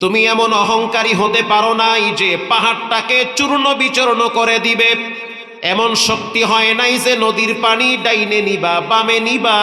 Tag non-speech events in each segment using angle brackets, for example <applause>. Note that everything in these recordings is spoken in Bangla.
তুমি এমন অহংকারী হতে পারো নাই যে পাহাড়টাকে চূর্ণ বিচূর্ণ করে দিবে। এমন শক্তি হয় নাই যে নদীর পানি ডাইনে নিবা, বামে নিবা।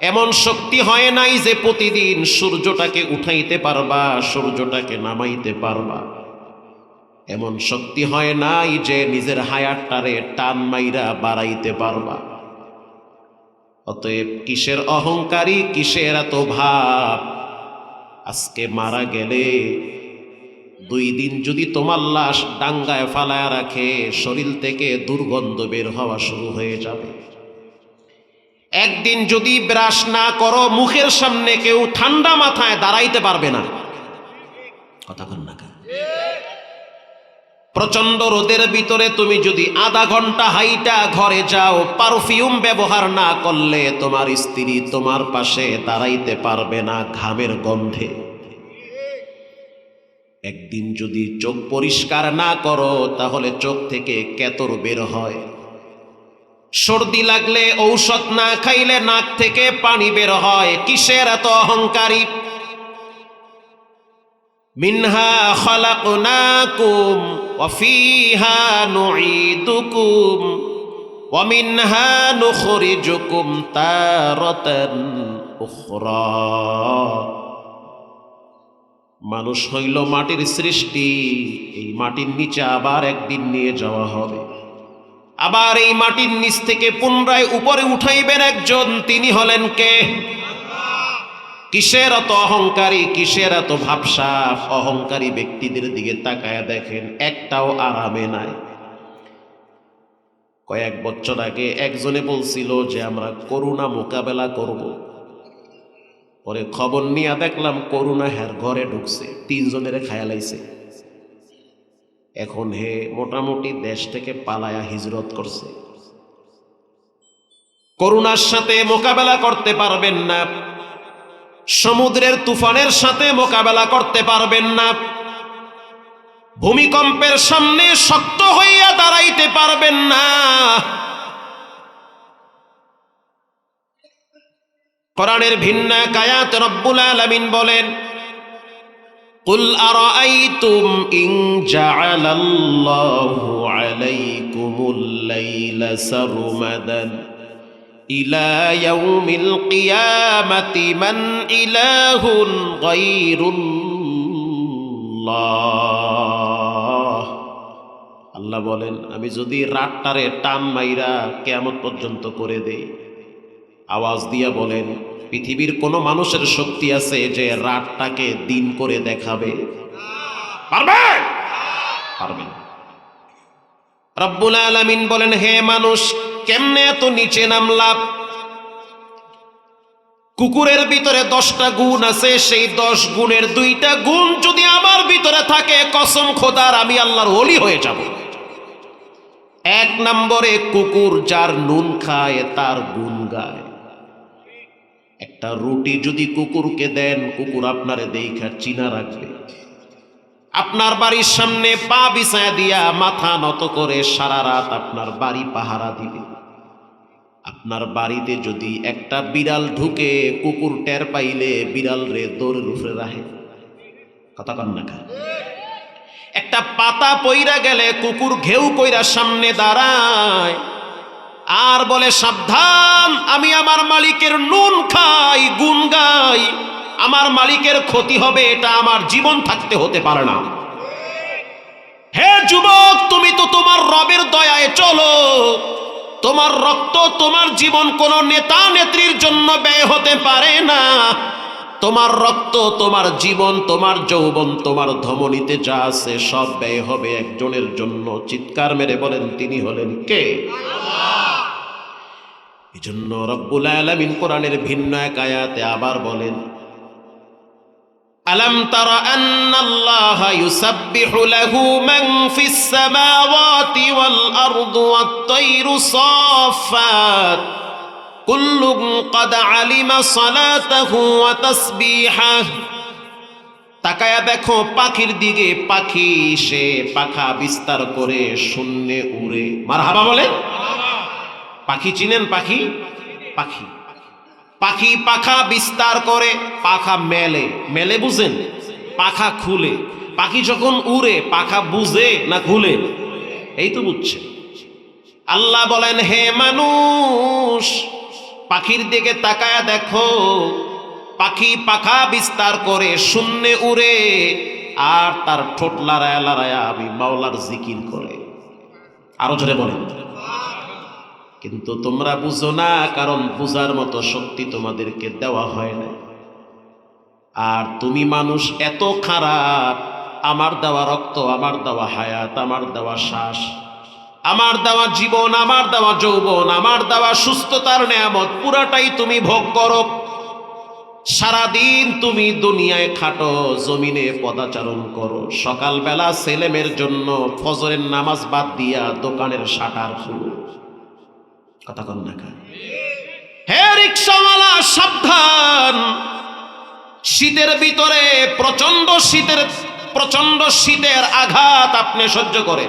এমন শক্তি হয় নাই যে প্রতিদিন সূর্যটাকে উঠাইতে পারবা, সূর্যটাকে নামাইতে পারবা। এমন শক্তি হয় নাই যে নিজের হায়ারটারে টান মাইরা বাড়াইতে পারবা। অতএব কিসের অহংকারী, কিসের এত ভাব? আজকে মারা গেলে দুই দিন যদি তোমার লাশ ডাঙ্গায় ফালায় রাখে, শরীর থেকে দুর্গন্ধ বের হওয়া শুরু হয়ে যাবে একদিন যদি ব্রাশ না করো, মুখের সামনে কেউ ঠান্ডা মাথায় দাঁড়াইতে পারবে না কথা বল না? প্রচণ্ড রোদের ভিতরে তুমি যদি আধা ঘণ্টা হাইটা ঘরে যাও, পারফিউম ব্যবহার না করলে তোমার স্ত্রী তোমার পাশে দাঁড়াইতে পারবে না ঘামের গন্ধে। একদিন যদি চোখ পরিষ্কার না করো, তাহলে চোখ থেকে কেতর বের হয়। সর্দি লাগলে ঔষধ না খাইলে নাক থেকে পানি বের হয়। কিসের এত অহংকারী? মিনহা খলাকনাকুম ওয়াফিহা নুঈদুকুম ওয়ামিনহা নুখরিজুকুম তারাতান উখরা। মানুষ হইল মাটির সৃষ্টি, এই মাটির নিচে আবার একদিন নিয়ে যাওয়া হবে। আবার এই মাটির নিচ থেকে পুনরায় উপরে উঠাইবেন একজন, তিনি হলেন কে? কিসের এত অহংকারী? কিসের এত ভাবসাব? অহংকারী ব্যক্তিদের দিকে তাকায় দেখেন, একটাও আরামে নাই। কয়েক বছর আগে একজনে বলছিল যে, আমরা করোনা মোকাবেলা করব। পরে খবর নিয়ে দেখলাম করোনা হ্যার ঘরে ঢুকছে, তিনজনের খায়ালাইছে এখন হে মোটামুটি দেশ থেকে পালায়া হিজরত করছে। করোনার সাথে মোকাবেলা করতে পারবেন না। সমুদ্রের তুফানের সাথে মোকাবেলা করতে পারবেন না ভূমিকম্পের সামনে শক্ত হইয়া দাঁড়াইতে পারবেন না কোরআনের ভিন্ন কায়াত রব্বুল আলামিন বলেন قل أرأيتم إن جعل الله عليكم الليل سرمدا إلى يوم القيامة من إله غير الله আল্লাহ বলেন আমি যদি রাতটারে টান মাইরা কেয়ামত পর্যন্ত করে দেই আওয়াজ দিয়া বলেন পৃথিবীর কোনো মানুষের শক্তি আছে যে রাতটাকে দিন করে দেখাবে পারবে পারবে না। রব্বুল আলামিন বলেন হে মানুষ কেমনে এত নিচে নামলাম কুকুরের ভিতরে দশটা গুণ আছে, সেই দশ গুণের দুইটা গুণ যদি আমার ভিতরে থাকে, কসম খোদার, আমি আল্লাহর ওলি হয়ে যাব। এক নম্বরে কুকুর যার নুন খায়, তার গুণ গায়। একটা রুটি যদি কুকুরকে দেন, কুকুর আপনারে দেখা চিনা রাখবে। আপনার বাড়ির সামনে পা বিছায় দিয়া মাথা নত করে সারা রাত আপনার বাড়ি পাহারা দিবে। আপনার বাড়িতে যদি একটা বিড়াল ঢুকে, কুকুর টের পাইলে বিড়াল রে দৌড়ের উপরে রাখে। কথা কন না। একটা পাতা পইরা গেলে কুকুর ঘেউ কইরা সামনে দাঁড়ায়। আর বলে, সাবধান, আমি আমার মালিকের নুন খাই গুন গাই। আমার মালিকের ক্ষতি হবে, এটা আমার জীবন থাকতে হতে পারে না। হে যুবক, তুমি তো তোমার রবের দয়ায় চলো। তোমার রক্ত তোমার জীবন কোন নেতা নেত্রীর জন্য ব্যয় হতে পারে না। তোমার রক্ত, তোমার জীবন, তোমার যৌবন, তোমার ধমনীতে যা আছে সব ব্যয় হবে একজনের জন্য। চিৎকার মেরে বলেন, তিনি হলেন কে? এই জন্য রব্বুল আলামিন কোরআনের ভিন্ন এক আয়াতে আবার বলেন ألم تر أن الله يسبح له من في السماوات والأرض والطير صافات كل قد علم صلاته وتسبيحه তাকায়া দেখো পাখির দিকে পাখি সে পাখা বিস্তার করে শূন্যে উড়ে মার হাবা বলে পাখি চিনেন পাখি পাখি পাখি পাখা বিস্তার করে, পাখা মেলে। মেলে বুঝেন? পাখা খুলে। পাখি যখন উড়ে, পাখা বুঝে না খুলে? এই তো বুঝছে। আল্লাহ বলেন, হে মানুষ, পাখির দিকে তাকায়া দেখো। পাখি পাখা বিস্তার করে, শূন্যে উড়ে, আর তার ঠোঁট লড়ায়া লড়ায়া আমি মাওলার জিকির করে। আরও জোরে বলেন। কিন্তু তোমরা বুঝো না, কারণ বুঝার মতো শক্তি তোমাদেরকে দেওয়া হয় না আর তুমি মানুষ এত খারাপ, আমার দেওয়া রক্ত, আমার দেওয়া হায়াত, আমার দেওয়া শ্বাস, আমার দেওয়া জীবন, আমার দেওয়া যৌবন, আমার দেওয়া সুস্থতার নেয়ামত, পুরাটাই তুমি ভোগ করো। সারাদিন তুমি দুনিয়ায় খাটো, জমিনে পদাচারণ করো। সকালবেলা ছেলেমের জন্য ফজরের নামাজ বাদ দিয়া দোকানের শাটার খুলো। কথা কন হে রিক্সাওয়ালা, সাবধান। শীতের ভিতরে প্রচণ্ড শীতের প্রচণ্ড শীতের আঘাত আপনি সহ্য করে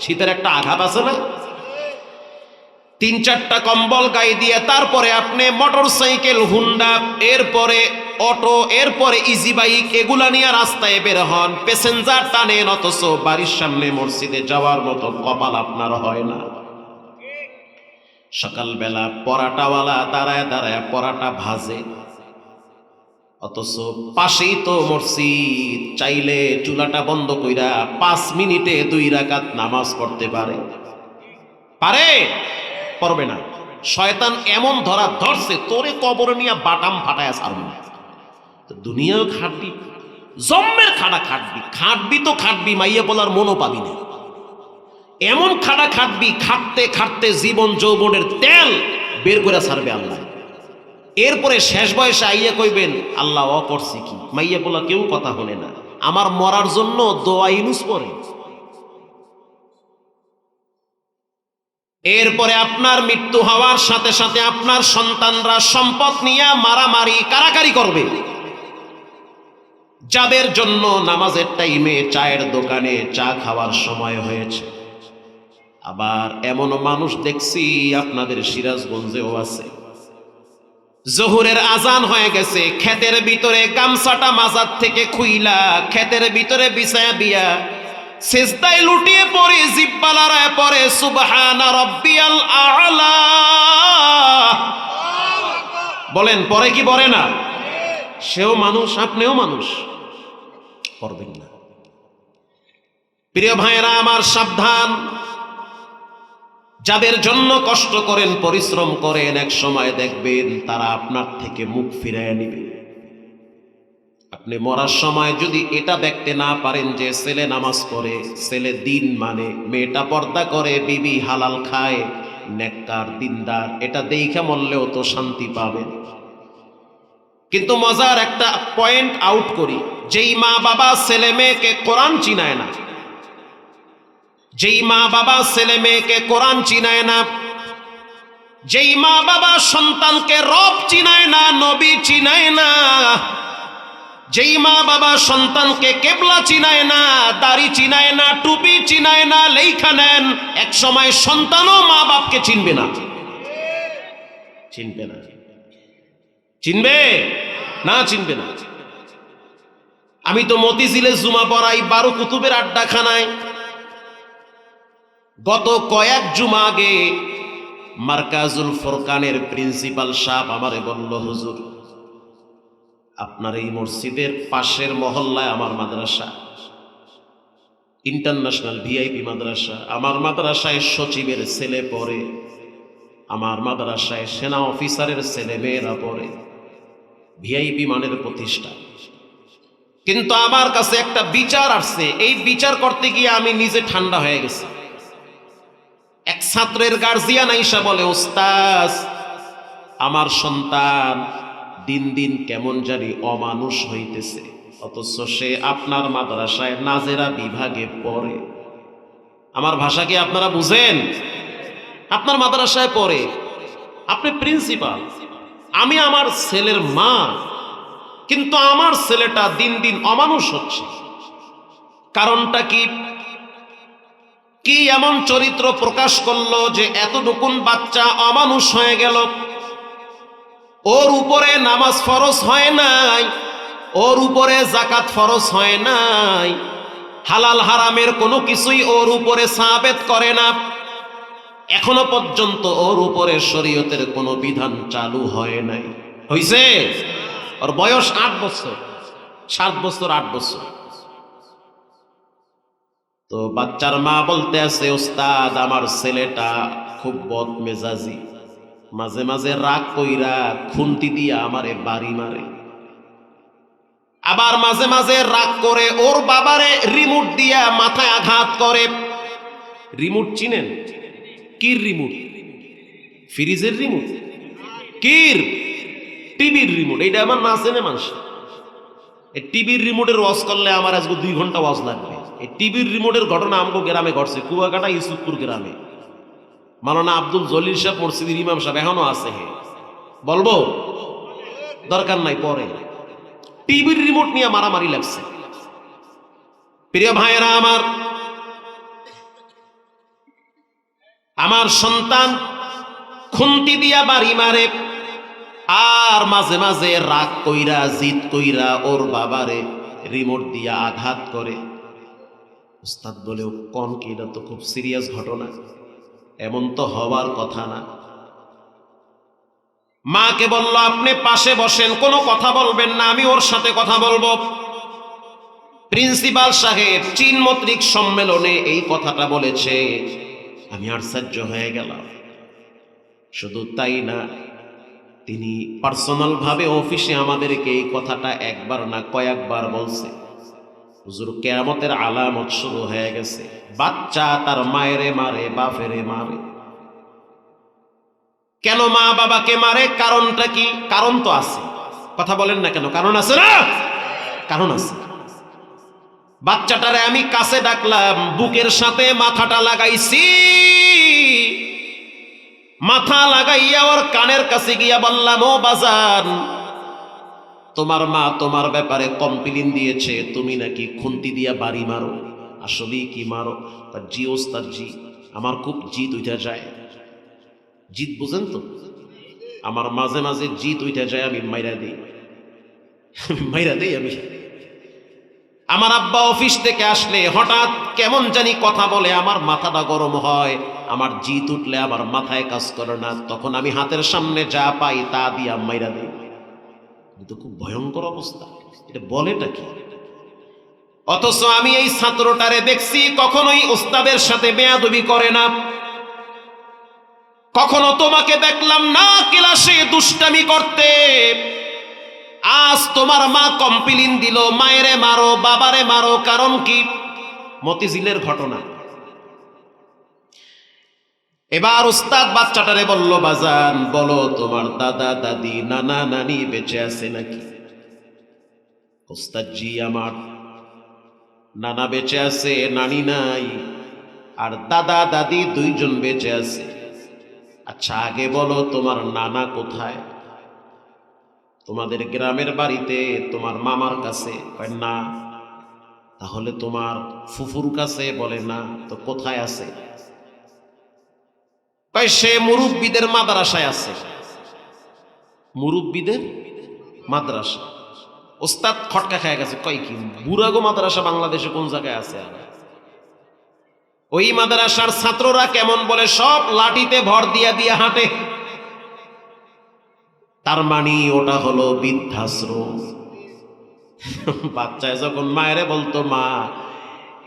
শীতের একটা আঘাত আছে না? তিন চারটা কম্বল গায়ে দিয়ে তারপরে আপনি মোটর সাইকেল হুন্ডা, এরপরে অটো, এরপরে ইজি বাইক এগুলা নিয়ে রাস্তায় বের হন। প্যাসেঞ্জার টানেন, অথচ বাড়ির সামনে মসজিদে যাওয়ার মতো কপাল আপনার হয় না। সকালবেলা পরাটাওয়ালা দাঁড়ায় দাঁড়ায় পরাটা ভাজে। অথচ পাশেই তো মসজিদ, চাইলে চুলাটা বন্ধ কইরা পাঁচ মিনিটে দুই রাকাত নামাজ পড়তে পারে। পারে? পারবে না। শয়তান এমন ধরা ধরছে, তোরে কবর নিয়ে বাটাম ফাটায় সারবে দুনিয়াও খাটবি, জম্মের খাটা খাটবি খাটবি তো খাটবি, মাইয়া বলার মনও পাবি না। এমন খাটা খাটবি, খাটতে খাটতে জীবন যৌবনের তেল বের করে ছাড়বে আল্লাহ। এরপরে শেষ বয়সে আইয়া কইবেন, আল্লাহ অ কি? মাইয়া বলা কেউ কথা হলে না। আমার মরার জন্য দোয়া ইনুস পরে। এরপরে আপনার মৃত্যু হওয়ার সাথে সাথে আপনার সন্তানরা সম্পদ নিয়ে মারামারি, কারাকারি করবে। যাদের জন্য নামাজের টাইমে চায়ের দোকানে চা খাওয়ার সময় হয়েছে। আবার এমন মানুষ দেখছি আপনাদের সিরাজগঞ্জেও আছে। জহুরের আজান হয়ে গেছে, ক্ষেতের ভিতরে গামছাটা মাজার থেকে খুইলা, ক্ষেতের ভিতরে বিছায়া দিয়া সেজদায় লুটিয়ে পড়ে, জিব্বালারায় পড়ে, সুবহানা রব্বিয়াল আলা। বলেন, পরে কি পড়ে না? সেও মানুষ, আপনিও মানুষ। করবেন না। প্রিয় ভাইয়েরা, আমার সাবধান। যাদের জন্য কষ্ট করেন, পরিশ্রম করেন, এক সময় দেখবেন তারা আপনার থেকে মুখ ফিরায় নিবে। আপনি মরার সময় যদি এটা দেখতে না পারেন যে ছেলে নামাজ পড়ে, ছেলে দিন মানে মেয়েটা পর্দা করে, বিবি হালাল খায়, নেককার, দিনদার, এটা দেখে মরলেও তো শান্তি পাবেন কিন্তু মজার একটা পয়েন্ট আউট করি, যেই মা বাবা ছেলে মেয়েকে কোরআন চিনায় না যেই মা বাবা ছেলে মেয়েকে কোরআন চিনায় না, যেই মা বাবা সন্তানকে রব চিনায় না, নবী চিনায় না, যেই মা বাবা সন্তানকে কেবলা চিনায় না, দাড়ি চিনায় না, টুপি চিনায় না লেখা নেন, এক সময় সন্তানও মা বাপকে চিনবে না। চিনবে না। চিনবে না চিনবে না? আমি তো মতিঝিলে জুমা পড়াই, বারো কুতুবের আড্ডাখানায় গত কয়েক জুমা আগে মার্কাজুল ফোরকানের প্রিন্সিপাল সাহেব আমারে বলল, হুজুর, আপনার এই মসজিদের পাশের মহল্লায় আমার মাদ্রাসা, ইন্টারন্যাশনাল ভিআইপি মাদ্রাসা, আমার মাদ্রাসায় সচিবের ছেলে পড়ে, আমার মাদ্রাসায় সেনা অফিসারের ছেলে মেয়েরা পড়ে, ভিআইপি মানের প্রতিষ্ঠা। কিন্তু আমার কাছে একটা বিচার আসছে। এই বিচার করতে গিয়ে আমি নিজে ঠান্ডা হয়ে গেছি। ছাত্রের গার্জিয়ান আইসা বলে ওস্তাজ আমার সন্তান দিন দিন কেমন জানি অমানুষ হইতেছে। অথচ সে আপনার মাদ্রাসায় নাজেরা বিভাগে পড়ে। আমার ভাষা কি আপনারা বুঝেন? আপনার মাদ্রাসায় পড়ে। আপনি প্রিন্সিপাল আমি আমার ছেলের মা, কিন্তু আমার ছেলেটা দিন দিন অমানুষ হচ্ছে। কারণটা কি? কি এমন চরিত্র প্রকাশ করল যে এতটুকুন বাচ্চা অমানুষ হয়ে গেল? ওর উপরে নামাজ ফরজ হয় নাই, ওর উপরে জাকাত ফরজ হয় নাই, হালাল হারামের কোনো কিছুই ওর উপরে সাবেত করে না। এখনও পর্যন্ত ওর উপরে শরীয়তের কোনো বিধান চালু হয় নাই। হইছে? ওর বয়স আট বছর, সাত বছর, আট বছর। তো বাচ্চার মা বলতে আছে, ওস্তাদ, আমার ছেলেটা খুব বদ মেজাজি মাঝে মাঝে রাগ কইরা খুন্তি দিয়া আমারে বাড়ি মারে। আবার মাঝে মাঝে রাগ করে ওর বাবারে রিমোট দিয়া মাথায় আঘাত করে। রিমোট চিনেন? কির রিমোট? ফ্রিজের রিমোট? কির? টিভির রিমোট। এইটা আমার না চেনে মানুষ। টিভির রিমোটের ওয়াজ করলে আমার আজকে দুই ঘণ্টা ওয়াজ লাগবে। এই টিভির রিমোটের ঘটনা আমগো গ্রামে ঘটছে, কুয়াকাটা ইসুদপুর গ্রামে। মালানা আব্দুল জলিল সাহেব, মসজিদের ইমাম সাহেব এখনও আছে হে। বলব, দরকার নাই, পরে। টিভির রিমোট নিয়ে মারামারি লাগছে। প্রিয় ভাইয়েরা আমার আমার সন্তান খুন্তি দিয়া বাড়ি মারে, আর মাঝে মাঝে রাগ কইরা জিত কইরা ওর বাবারে রিমোট দিয়া আঘাত করে। উস্তাদ বলেও কন কি, এটা তো খুব সিরিয়াস ঘটনা। এমন তো হওয়ার কথা না। মাকে বলল, আপনি পাশে বসেন, কোনো কথা বলবেন না, আমি ওর সাথে কথা বলব। প্রিন্সিপাল সাহেব চীন মৈত্রিক সম্মেলনে এই কথাটা বলেছে। আমি আশ্চর্য হয়ে গেলাম। শুধু তাই না, তিনি পার্সোনাল ভাবে অফিসে আমাদেরকে এই কথাটা একবার না কয়েকবার বলছে। হুজুর, কেয়ামতের আলামত শুরু হয়ে গেছে। বাচ্চা তার মায়েরে মারে, বাপেরে মারে। কেন মা বাবাকে মারে? কারণটা কি? কারণ তো আছে। কথা বলেন না কেন? কারণ আছে না? কারণ আছে। বাচ্চাটারে আমি কাছে ডাকলাম, বুকের সাথে মাথাটা লাগাইছি। মাথা লাগাইয়া ওর কানের কাছে গিয়া বললাম, ও বাজান তোমার মা তোমার ব্যাপারে কমপ্লেন দিয়েছে, তুমি নাকি খুন্তি দিয়া বাড়ি মারো। আসলেই কি মারো? তার জি ওস্তাদ জি, আমার খুব জিদ উঠা যায়। জিদ বুঝেন তো? আমার মাঝে মাঝে জিদ উঠা যায়, আমি মাইরা দিই। <laughs> মাইরা দিই আমি। আমার আব্বা অফিস থেকে আসলে হঠাৎ কেমন জানি কথা বলে, আমার মাথাটা গরম হয়, আমার জিত উঠলে আমার মাথায় কাজ করে না, তখন আমি হাতের সামনে যা পাই তা দিয়া মাইরা দিই। কিন্তু খুব ভয়ঙ্কর অবস্থা। এটা বলেটা কি? অথচ আমি এই ছাত্রটারে দেখছি, কখনোই ওস্তাদের সাথে বেয়াদবি করে না। কখনো তোমাকে দেখলাম না, ক্লাসে দুষ্টামি করতে। আজ তোমার মা কমপ্লেন দিল, মায়েরে মারো, বাবারে মারো, কারণ কি? মতিঝিলের ঘটনা। এবার উস্তাদ বাচ্চাটারে বলল, বাজান, বলো তোমার দাদা, দাদি, নানা, নানি বেঁচে আছে নাকি? উস্তাদ জি আমার নানা বেঁচে আছে, নানি নাই, আর দাদা, দাদি দুইজন বেঁচে আছে। আচ্ছা আগে বলো তোমার নানা কোথায়? তোমাদের গ্রামের বাড়িতে তোমার মামার কাছে? না। তাহলে তোমার ফুফুর কাছে? বলে, না। তো কোথায় আছে? কয় সে মুরব্বীদের মাদ্রাসায় আছে। মুরব্বীদের মাদ্রাসা। ওস্তাদ খটকা খেয়ে গেছে, কয় কি বুড়াগো মাদ্রাসা বাংলাদেশে কোন জায়গায় আছে ওই মাদ্রাসার ছাত্ররা কেমন বলে, সব লাঠিতে ভর দিয়া দিয়া হাঁটে। তার মানে ওটা হলো বৃদ্ধাশ্রম। বাচ্চায় যখন মায়েরে বলতো, মা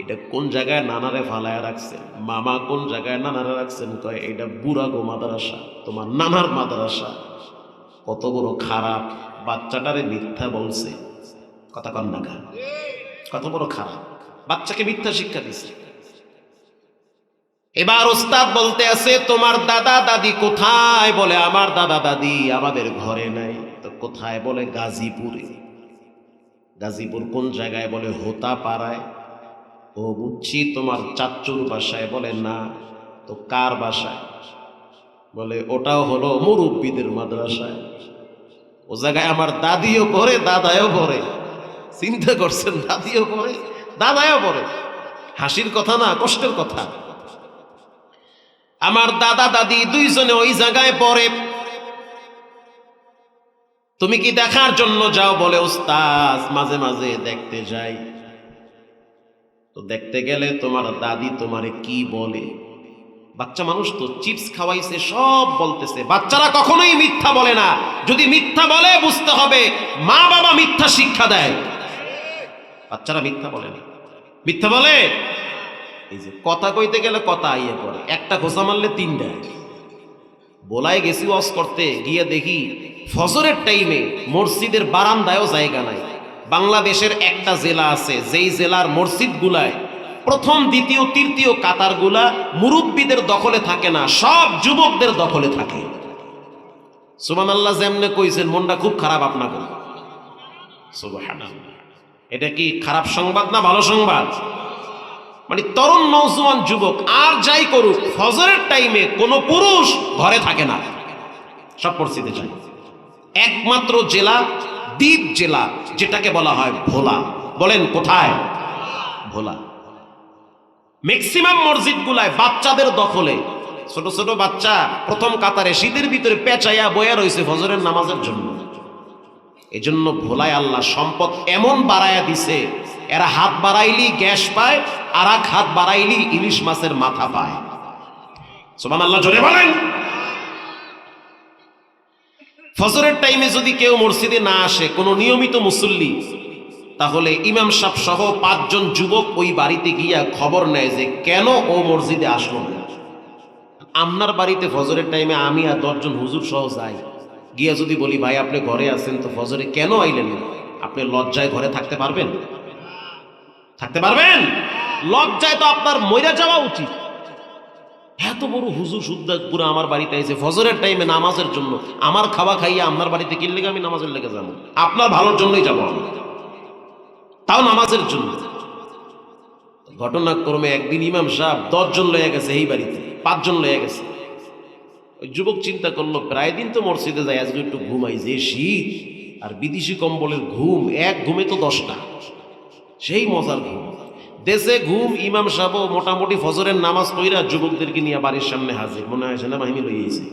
এটা কোন জায়গায় নানারে ফালায় রাখছেন মামা কোন জায়গায় নানারে রাখছেন কয়, এটা বুড়া গো মাদ্রাসা, তোমার নানার মাদ্রাসা। কত বড় খারাপ, বাচ্চাটারে মিথ্যা বলছে। কথা কন্যা খা কত বড় খারাপ, বাচ্চাকে মিথ্যা শিক্ষা দিছে। এবার ওস্তাদ বলতে আছে, তোমার দাদা দাদি কোথায়? বলে, আমার দাদা দাদি আমাদের ঘরে নাই। তো কোথায় বলে? গাজীপুরে। গাজীপুর কোন জায়গায় বলে? হোতা পাড়ায় ও বুঝছি তোমার চাচ্চুর বাসায় বলে না, তো কার বাসায়? বলে, ওটাও হলো মুরব্বীদের মাদ্রাসায়। ও জায়গায় আমার দাদিও পড়ে দাদাও পড়ে। চিন্তা করছেন, দাদিও পড়ে দাদাও পড়ে। হাসির কথা না, কষ্টের কথা। আমার দাদা, দাদি দুইজনে ওই জায়গায় পড়ে। তুমি কি দেখার জন্য যাও বলে ওস্তাজ মাঝে মাঝে দেখতে যাই। তো দেখতে গেলে তোমার দাদি তোমারে কি বলে? বাচ্চা মানুষ তো চিপস খাওয়াইছে, সব বলতেছে। বাচ্চারা কখনোই মিথ্যা বলে না। যদি মিথ্যা বলে, বুঝতে হবে মা বাবা মিথ্যা শিক্ষা দেয়। বাচ্চারা মিথ্যা বলে না। মিথ্যা বলে? এই যে কথা কইতে গেলে কথা আইয়ে পড়ে একটা ঘোষা মারলে তিনটা। বোলাই গেছি ওয়াজ করতে, গিয়ে দেখি ফজরের টাইমে মসজিদের বারান্দায়ও জায়গা নাই। বাংলাদেশের একটা জেলা আছে, যেই জেলার মসজিদগুলায় প্রথম, দ্বিতীয়, তৃতীয় কাতারগুলা মুরব্বীদের দখলে থাকে না, সব যুবকদের দখলে থাকে। সুমান আল্লাহ যেমনে কইছেন, মনটা খুব খারাপ আপনাকে। এটা কি খারাপ সংবাদ না ভালো সংবাদ? মানে তরুণ নৌজওয়ান যুবক, আর যাই করুক, ফজরের টাইমে কোনো পুরুষ ঘরে থাকে না। সব পরিস্থিতি একমাত্র জেলা দ্বীপ জেলা, যেটাকে বলা হয় ভোলা। বলেন কোথায়? ভোলা। ম্যাক্সিমাম মসজিদগুলায় বাচ্চাদের দখলে। ছোট ছোট বাচ্চা প্রথম কাতারে শীতের ভিতরে পেঁচাইয়া বয়া রয়েছে ফজরের নামাজের জন্য। এজন্য ভোলায় আল্লাহ সম্পদ এমন বাড়ায়া দিছে, এরা হাত বাড়াইলি গ্যাস পায়, আর এক হাত বাড়াইলি ইলিশ মাছের মাথা পায়। সোমান আল্লাহ জোরে বলেন। ফজরের টাইমে যদি কেউ মসজিদে না আসে, কোনো নিয়মিত মুসল্লি, তাহলে ইমাম সাহ সহ পাঁচজন যুবক ওই বাড়িতে গিয়া খবর নেয় যে, কেন ও মসজিদে আসলো না? আপনার বাড়িতে ফজরের টাইমে আমি আর দশজন হুজুর সহ যাই। গিয়া যদি বলি, ভাই, আপনি ঘরে আছেন তো ফজরে কেন আইলেন না? আপনি লজ্জায় ঘরে থাকতে পারবেন? থাকতে পারবেন? লজ্জায় তো আপনার মইরা যাওয়া উচিত। এত বড় হুজুর সুদ্দা পুরো আমার বাড়িতে এসে ফজরের টাইমে নামাজের জন্য। আমার খাওয়া খাইয়া আপনার বাড়িতে কিনলে আমি নামাজের লেগে যাব? আপনার ভালোর জন্যই যাব আমি। তাও নামাজের জন্য। ঘটনাক্রমে একদিন ইমাম সাহেব দশজন লয়ে গেছে এই বাড়িতে, পাঁচজন লয়ে গেছে। ওই যুবক চিন্তা করল, প্রায় দিন তো মসজিদে যায়, আজকে একটু ঘুমাই যে শীত আর বিদেশি কম্বলের ঘুম, এক ঘুমে তো দশটা। সেই মজার ঘুম। দেশে ঘুম ইমাম সাহেব মোটামুটি ফজরের নামাজ পইরা যুবকদেরকে নিয়ে বাড়ির সামনে হাজির। মনে হয় সেনাবাহিনী লইয়েছে।